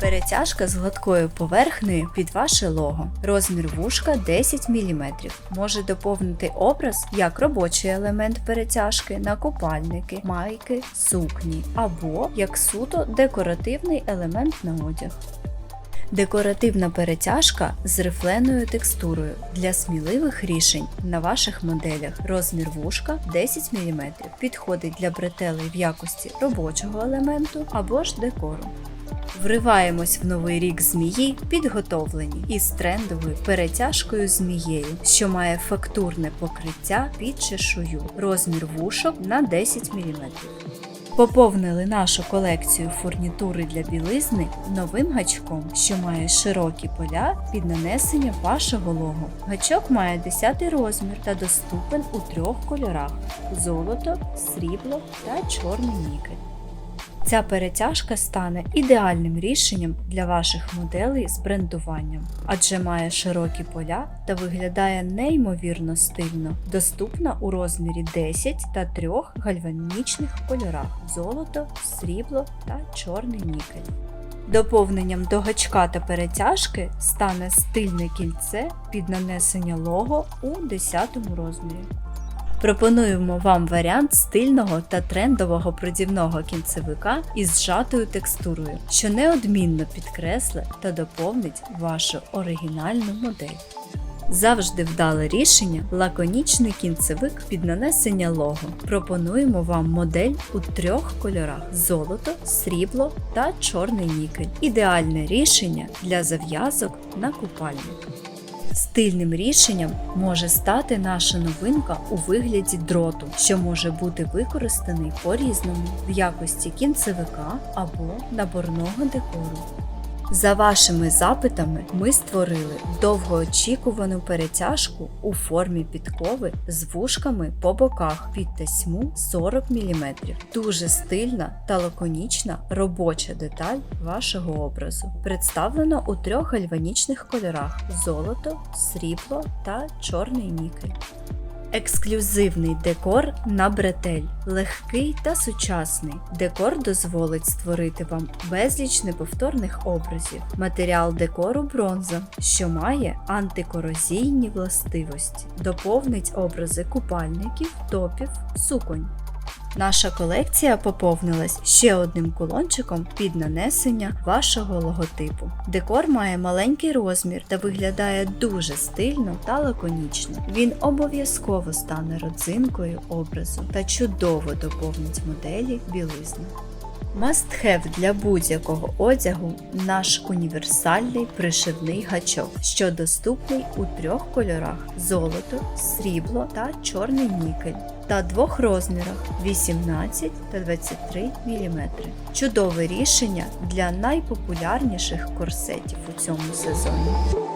Перетяжка з гладкою поверхнею під ваше лого. Розмір вушка 10 мм. Може доповнити образ як робочий елемент перетяжки на купальники, майки, сукні або як суто декоративний елемент на одяг. Декоративна перетяжка з рифленою текстурою для сміливих рішень на ваших моделях. Розмір вушка 10 мм. Підходить для бретелей в якості робочого елементу або ж декору. Вриваємось в новий рік змії підготовлені із трендовою перетяжкою змією, що має фактурне покриття під чешую, розмір вушок на 10 мм. Поповнили нашу колекцію фурнітури для білизни новим гачком, що має широкі поля під нанесення вашого лого. Гачок має 10 розмір та доступен у трьох кольорах: золото, срібло та чорний нікель. Ця перетяжка стане ідеальним рішенням для ваших моделей з брендуванням, адже має широкі поля та виглядає неймовірно стильно, доступна у розмірі 10 та 3 гальванічних кольорах золото, срібло та чорний нікель. Доповненням до гачка та перетяжки стане стильне кільце під нанесення лого у 10 розмірі. Пропонуємо вам варіант стильного та трендового продівного кінцевика із зжатою текстурою, що неодмінно підкреслить та доповнить вашу оригінальну модель. Завжди вдале рішення лаконічний кінцевик під нанесення лого. Пропонуємо вам модель у трьох кольорах: золото, срібло та чорний нікель. Ідеальне рішення для зав'язок на купальник. Стильним рішенням може стати наша новинка у вигляді дроту, що може бути використаний по-різному в якості кінцевика або наборного декору. За вашими запитами ми створили довгоочікувану перетяжку у формі підкови з вушками по боках під тесьму 40 мм. Дуже стильна та лаконічна робоча деталь вашого образу. Представлено у трьох гальванічних кольорах: золото, срібло та чорний нікель. Ексклюзивний декор на бретель, легкий та сучасний. Декор дозволить створити вам безліч неповторних образів. Матеріал декору бронза, що має антикорозійні властивості, доповнить образи купальників, топів, суконь. Наша колекція поповнилась ще одним кулончиком під нанесення вашого логотипу. Декор має маленький розмір та виглядає дуже стильно та лаконічно. Він обов'язково стане родзинкою образу та чудово доповнить моделі білизни. Must have для будь-якого одягу наш універсальний пришивний гачок, що доступний у трьох кольорах: золото, срібло та чорний нікель, та двох розмірах 18 та 23 мм. Чудове рішення для найпопулярніших корсетів у цьому сезоні.